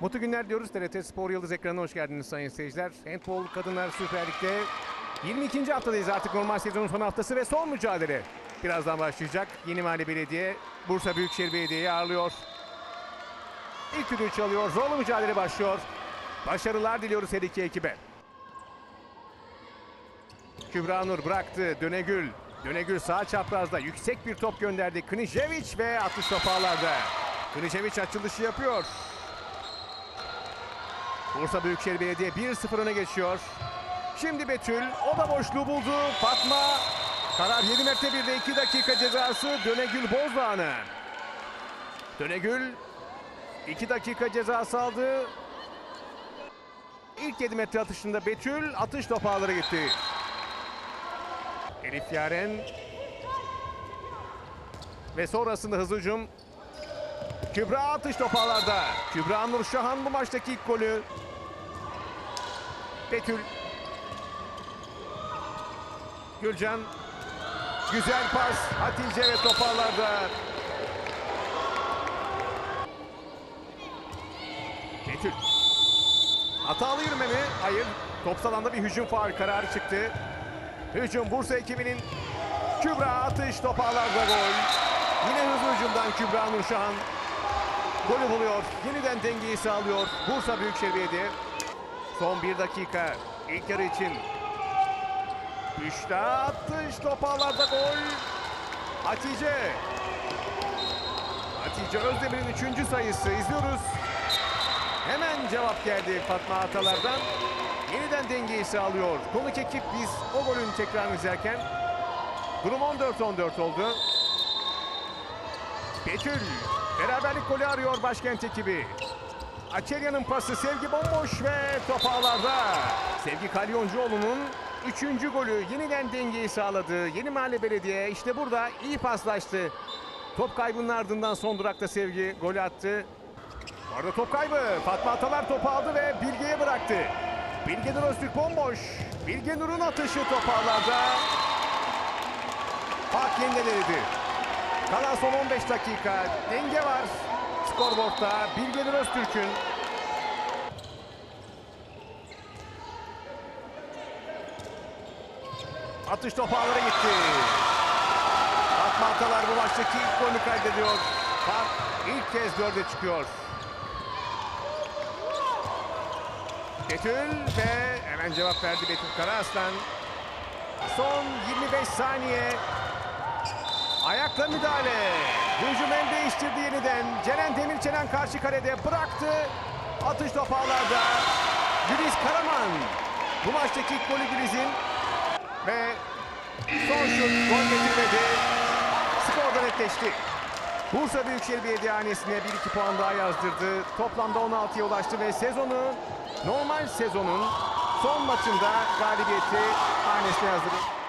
Mutlu günler diyoruz. TRT Spor Yıldız ekranına hoş geldiniz sayın seyirciler. Handball Kadınlar Süper Lig'de 22. haftadayız artık normal sezonun son haftası ve son mücadele. Birazdan başlayacak. Yeni Mahalle Belediye Bursa Büyükşehir Belediye'yi ağırlıyor. İlk düdüğü çalıyor. Zorlu mücadele başlıyor. Başarılar diliyoruz her iki ekibe. Kübra Nur bıraktı. Dönegül. Dönegül sağ çaprazda yüksek bir top gönderdi. Knijevic ve atış topu ağlarda. Knijevic açılışı yapıyor. Bursa Büyükşehir Belediye 1-0 öne geçiyor. Şimdi Betül o da boşluğu buldu. Fatma karar 7 metre 1'de 2 dakika cezası Dönegül Bozdağ'ına. Dönegül 2 dakika cezası aldı. İlk 7 metre atışında Betül atış topu ağlara gitti. Elif Yaren ve sonrasında hızlı Kübra atış topağlarda. Kübra Nur Şahan bu maçtaki ilk golü. Betül. Gülcan. Güzel pas. Hatice ve topağlarda. Betül. Hatalı yürüme mi? Hayır. Top alanda bir hücum faul kararı çıktı. Hücum Bursa ekibinin Kübra atış topağlarda gol. Yine hızlı hücumdan Kübra Nurşahan golü buluyor. Yeniden dengeyi sağlıyor Bursa Büyükşehir Belediye. Son bir dakika ilk yarı için. Büşra atış topağlarda gol. Hatice. Hatice Özdemir'in üçüncü sayısı izliyoruz. Hemen cevap geldi Fatma Atalar'dan. Yeniden dengeyi sağlıyor. Konuk ekip biz o golün tekrarını izlerken durum 14-14 oldu. Betül beraberlik golü arıyor başkent ekibi. Açelya'nın pası Sevgi bomboş ve top ağlarda. Sevgi Kalyoncuoğlu'nun üçüncü golü yeniden dengeyi sağladı. Yeni Mahalle Belediye işte burada iyi paslaştı. Top kaybının ardından son durakta Sevgi golü attı. Bu top kaybı. Fatma Atalar topu aldı ve Bilge'ye bıraktı. Bilge Nur Öztürk bomboş. Bilge Nur'un atışı top ağlarda. Fark yeniledi. Kalan son 15 dakika. Denge var. Skorboardta Bilge Nur Öztürk'ün. Atış top ağlara gitti. Fatma Atalar bu maçtaki ilk golünü kaydediyor. Fark ilk kez dörde çıkıyor. Betül ve hemen cevap verdi Betül Karaaslan. Son 25 saniye. Ayakla müdahale. Hücum el değiştirdi yeniden. Ceren Demirçelen karşı kalede bıraktı. Atış top ağlarda. Güliz Karaman. Bu maçtaki ilk golü Güliz'in. Ve son şut gol getirmedi. Skorda netleşti. Bursa Büyükşehir Belediyehanesi'ne 1-2 puan daha yazdırdı. Toplamda 16'ya ulaştı ve sezonu normal sezonun son maçında galibiyeti hanesine yazdırdı.